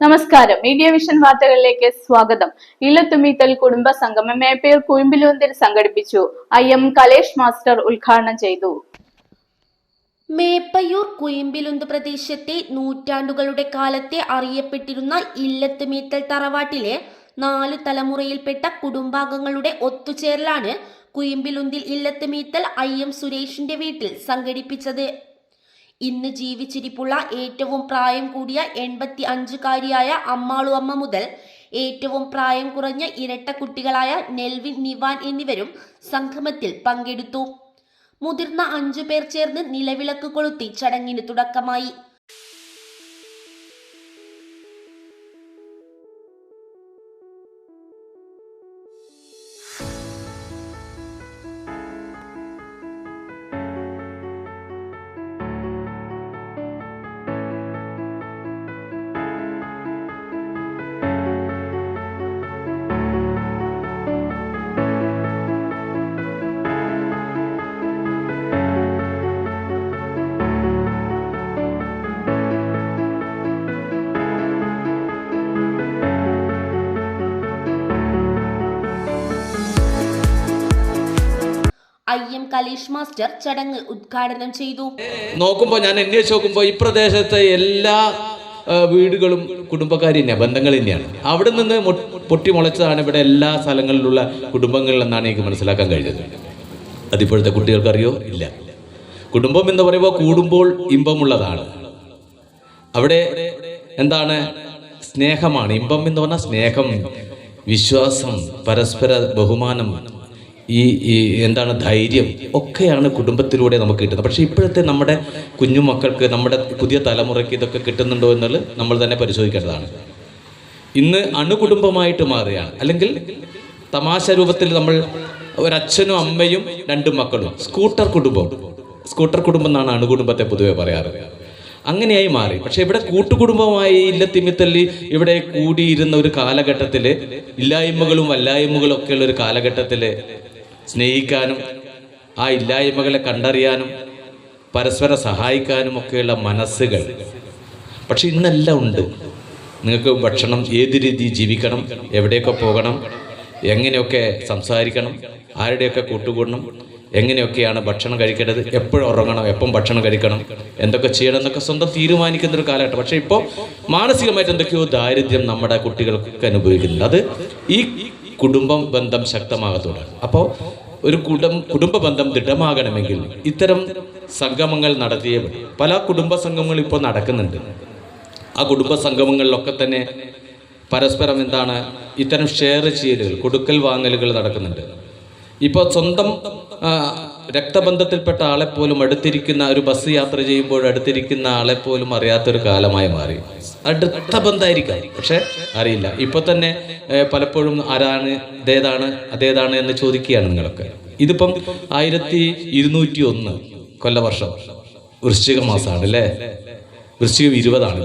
നമസ്കാരം. Media vision വാർത്തകളിലേക്ക് സ്വാഗതം. ഇല്ലത്തുമീത്തൽ കുടുംബ സംഗമം മേപ്പേർ കുയിമ്പിലൂന്തിൽ സംഘടിപ്പിച്ചു. ഐ എം കലേഷ് മാസ്റ്റർ ഉദ്ഘാടനം ചെയ്തു. മേപ്പയൂർ കുയമ്പിലുന്ത് പ്രദേശത്തെ നൂറ്റാണ്ടുകളുടെ കാലത്തെ അറിയപ്പെട്ടിരുന്ന ഇല്ലത്തുമീത്തൽ തറവാട്ടിലെ നാല് തലമുറയിൽപ്പെട്ട കുടുംബാംഗങ്ങളുടെ ഒത്തുചേരലാണ് കുയമ്പിലുന്തിൽ ഇല്ലത്തുമീത്തൽ ഐ എം സുരേഷിന്റെ വീട്ടിൽ സംഘടിപ്പിച്ചത്. ഇന്ന് ജീവിച്ചിരിപ്പുള്ള ഏറ്റവും പ്രായം കൂടിയ എൺപത്തി അഞ്ചുകാരിയായ അമ്മാളു അമ്മ മുതൽ ഏറ്റവും പ്രായം കുറഞ്ഞ ഇരട്ട കുട്ടികളായ നെൽവിൻ നിവാൻ എന്നിവരും സംഗമത്തിൽ പങ്കെടുത്തു. മുതിർന്ന അഞ്ചു പേർ ചേർന്ന് നിലവിളക്ക് കൊളുത്തി ചടങ്ങിന് തുടക്കമായി. ഐ എം കലേഷ് മാസ്റ്റർ ചടങ്ങ് ഉദ്ഘാടനം ചെയ്തു. നോക്കുമ്പോൾ ഞാൻ അന്വേഷിച്ച് നോക്കുമ്പോൾ ഈ പ്രദേശത്തെ എല്ലാ വീടുകളും കുടുംബക്കാർ തന്നെയാണ് ബന്ധങ്ങൾ തന്നെയാണ്. അവിടെ നിന്ന് പൊട്ടി മുളച്ചതാണ് ഇവിടെ എല്ലാ സ്ഥലങ്ങളിലുള്ള കുടുംബങ്ങളിൽ എന്നാണ് എനിക്ക് മനസ്സിലാക്കാൻ കഴിഞ്ഞത്. അതിപ്പോഴത്തെ കുട്ടികൾക്കറിയോ? ഇല്ല. കുടുംബം എന്ന് പറയുമ്പോൾ കൂടുമ്പോൾ ഇമ്പമുള്ളതാണ്. അവിടെ എന്താണ്? സ്നേഹമാണ്. ഇമ്പം എന്ന് പറഞ്ഞാൽ സ്നേഹം വിശ്വാസം പരസ്പര ബഹുമാനം ഈ ഈ എന്താണ് ധൈര്യം ഒക്കെയാണ് കുടുംബത്തിലൂടെ നമുക്ക് കിട്ടുന്നത്. പക്ഷേ ഇപ്പോഴത്തെ നമ്മുടെ കുഞ്ഞുമക്കൾക്ക് നമ്മുടെ പുതിയ തലമുറയ്ക്ക് ഇതൊക്കെ കിട്ടുന്നുണ്ടോ എന്നുള്ളത് നമ്മൾ തന്നെ പരിശോധിക്കേണ്ടതാണ്. ഇന്ന് അണുകുടുംബമായിട്ട് മാറുകയാണ്. അല്ലെങ്കിൽ തമാശ രൂപത്തിൽ നമ്മൾ ഒരച്ഛനും അമ്മയും രണ്ട് മക്കളും. സ്കൂട്ടർ കുടുംബം. സ്കൂട്ടർ കുടുംബം എന്നാണ് അണുകുടുംബത്തെ പൊതുവെ പറയാറ്. അങ്ങനെയായി മാറി. പക്ഷെ ഇവിടെ കൂട്ടുകുടുംബമായി ഇല്ലത്തിമിത്തല്ലി ഇവിടെ കൂടിയിരുന്ന ഒരു കാലഘട്ടത്തിൽ ഇല്ലായ്മകളും വല്ലായ്മകളും ഒക്കെയുള്ള ഒരു കാലഘട്ടത്തിൽ സ്നേഹിക്കാനും ആ ഇല്ലായ്മകളെ കണ്ടറിയാനും പരസ്പരം സഹായിക്കാനും ഒക്കെയുള്ള മനസ്സുകൾ. പക്ഷെ ഇന്നെല്ലാം ഉണ്ട്. നിങ്ങൾക്ക് ഭക്ഷണം ഏത് രീതിയിൽ ജീവിക്കണം എവിടെയൊക്കെ പോകണം എങ്ങനെയൊക്കെ സംസാരിക്കണം ആരുടെയൊക്കെ കൂട്ടുകൂടണം എങ്ങനെയൊക്കെയാണ് ഭക്ഷണം കഴിക്കേണ്ടത് എപ്പോഴും ഉറങ്ങണം എപ്പം ഭക്ഷണം കഴിക്കണം എന്തൊക്കെ ചെയ്യണം എന്നൊക്കെ സ്വന്തം തീരുമാനിക്കുന്ന ഒരു കാലഘട്ടം. പക്ഷേ ഇപ്പോൾ മാനസികമായിട്ട് എന്തൊക്കെയോ ദാരിദ്ര്യം നമ്മുടെ കുട്ടികൾക്കൊക്കെ അനുഭവിക്കുന്നുണ്ട്. അത് ഈ കുടുംബം ബന്ധം ശക്തമാകത്തോടാണ് അപ്പോൾ ഒരു കുടും കുടുംബ ബന്ധം ദൃഢമാകണമെങ്കിൽ ഇത്തരം സംഗമങ്ങൾ നടത്തിയേ. പല കുടുംബ സംഗമങ്ങൾ ഇപ്പോൾ നടക്കുന്നുണ്ട് ആ കുടുംബ സംഗമങ്ങളിലൊക്കെ തന്നെ പരസ്പരം എന്താണ് ഇത്തരം ഷെയർ ചെയ്യലുകൾ കൊടുക്കൽ വാങ്ങലുകൾ നടക്കുന്നുണ്ട് ഇപ്പോൾ സ്വന്തം രക്തബന്ധത്തിൽപ്പെട്ട ആളെപ്പോലും അടുത്തിരിക്കുന്ന ഒരു ബസ് യാത്ര ചെയ്യുമ്പോൾ അടുത്തിരിക്കുന്ന ആളെപ്പോലും അറിയാത്തൊരു കാലമായി മാറി. അടുത്ത ബന്ധമായിരിക്കാം പക്ഷെ അറിയില്ല. ഇപ്പൊ തന്നെ പലപ്പോഴും ആരാണ് ഇതേതാണ് അതേതാണ് എന്ന് ചോദിക്കുകയാണ് നിങ്ങളൊക്കെ. ഇതിപ്പം ആയിരത്തി ഇരുന്നൂറ്റി ഒന്ന് കൊല്ലവർഷം. വൃശ്ചിക മാസമാണ് അല്ലേ വൃശ്ചികം ഇരുപതാണ്.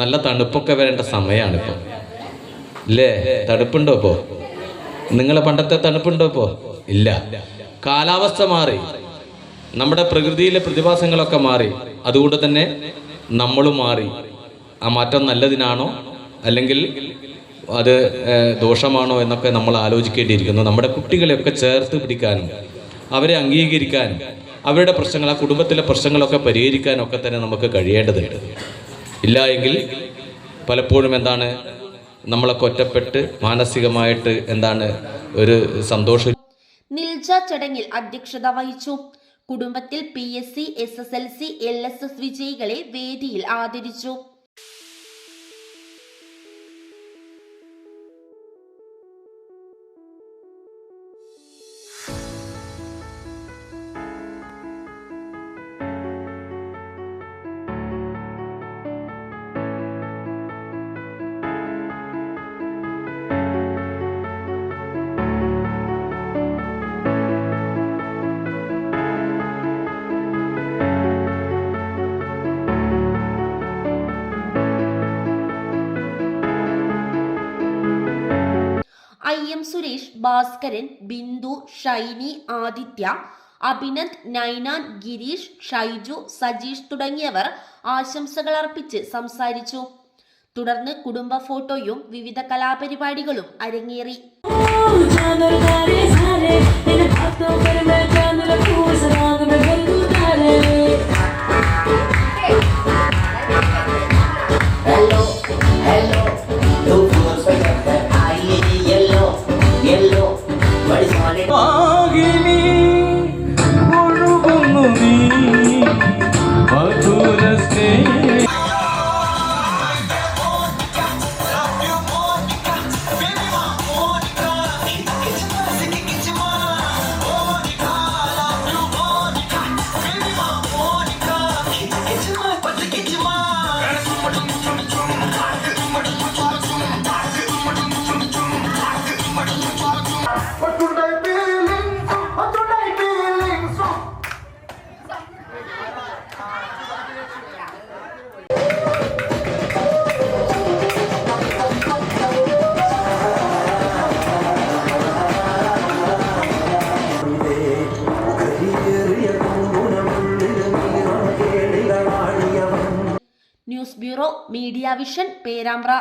നല്ല തണുപ്പൊക്കെ വരേണ്ട സമയമാണ് ഇപ്പൊ അല്ലേ തണുപ്പുണ്ടോ ഇപ്പോ? നിങ്ങളെ പണ്ടത്തെ തണുപ്പുണ്ടോ ഇപ്പോ? ഇല്ല. കാലാവസ്ഥ മാറി. നമ്മുടെ പ്രകൃതിയിലെ പ്രതിഭാസങ്ങളൊക്കെ മാറി. അതുകൊണ്ട് തന്നെ നമ്മളും മാറി. ആ മാറ്റം നല്ലതിനാണോ? അല്ലെങ്കിൽ അത് ദോഷമാണോ എന്നൊക്കെ നമ്മൾ ആലോചിക്കേണ്ടിയിരിക്കുന്നു. നമ്മുടെ കുട്ടികളെയൊക്കെ ചേർത്ത് പിടിക്കാനും അവരെ അംഗീകരിക്കാനും അവരുടെ പ്രശ്നങ്ങൾ ആ കുടുംബത്തിലെ പ്രശ്നങ്ങളൊക്കെ പരിഹരിക്കാനും ഒക്കെ തന്നെ നമുക്ക് കഴിയേണ്ടതുണ്ട്. ഇല്ല എങ്കിൽ പലപ്പോഴും എന്താണ് നമ്മളൊക്കെ ഒറ്റപ്പെട്ട് മാനസികമായിട്ട് എന്താണ് ഒരു സന്തോഷം നിൽജ ചടങ്ങിൽ അധ്യക്ഷത വഹിച്ചു. കുടുംബത്തിൽ P S C S S L C L S S വിജയികളെ വേദിയിൽ ആദരിച്ചു. ഐ എം സുരേഷ് ഭാസ്കരൻ ബിന്ദു ഷൈനി ആദിത്യ അഭിനന്ദ് നൈനാൻ ഗിരീഷ് ഷൈജു സജീഷ് തുടങ്ങിയവർ ആശംസകൾ അർപ്പിച്ച് സംസാരിച്ചു തുടർന്ന് കുടുംബ ഫോട്ടോയും വിവിധ കലാപരിപാടികളും അരങ്ങേറി 머리 손에 먹임이 모르고 눈이 മീഡിയ വിഷൻ പേരാമ്പ്ര